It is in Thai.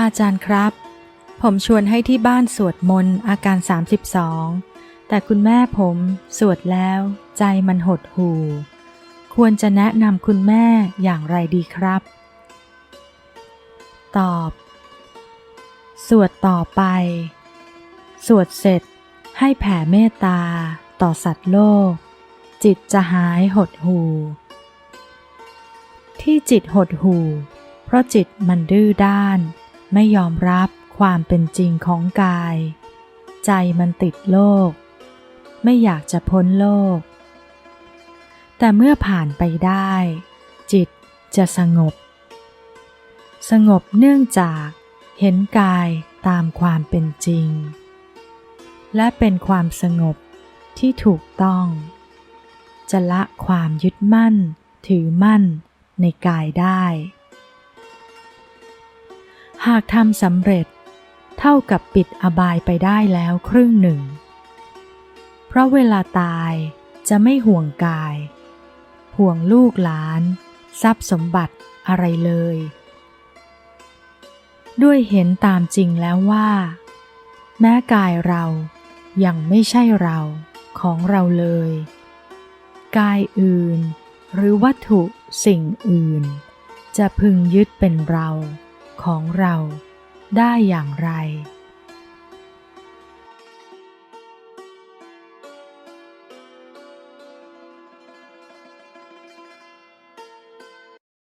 อาจารย์ครับ ผมชวนให้ที่บ้านสวดมนต์อาการ 32 แต่คุณแม่ผมสวดแล้วใจมันหดหู่ ควรจะแนะนำคุณแม่อย่างไรดีครับ ตอบ สวดต่อไป สวดเสร็จให้แผ่เมตตาต่อสัตว์โลก จิตจะหายหดหู่ ที่จิตหดหู่ เพราะจิตมันดื้อด้าน ไม่ยอมรับความเป็นจริงของกาย ใจมันติดโลก ไม่อยากจะพ้นโลก แต่เมื่อผ่านไปได้ จิตจะสงบ สงบเนื่องจากเห็นกายตามความเป็นจริง และเป็นความสงบที่ถูกต้อง จะละความยึดมั่นถือมั่นในกายได้ หากทำสำเร็จ เท่ากับปิดอบายไปได้แล้วครึ่งหนึ่ง เพราะเวลาตายจะไม่ห่วงกาย ห่วงลูกหลาน ทรัพย์สมบัติอะไรเลย ด้วยเห็นตามจริงแล้วว่า แม้กายเรายังไม่ใช่เราของเราเลย กายอื่น หรือวัตถุสิ่งอื่น จะพึงยึดเป็นเรา ของเราได้อย่างไร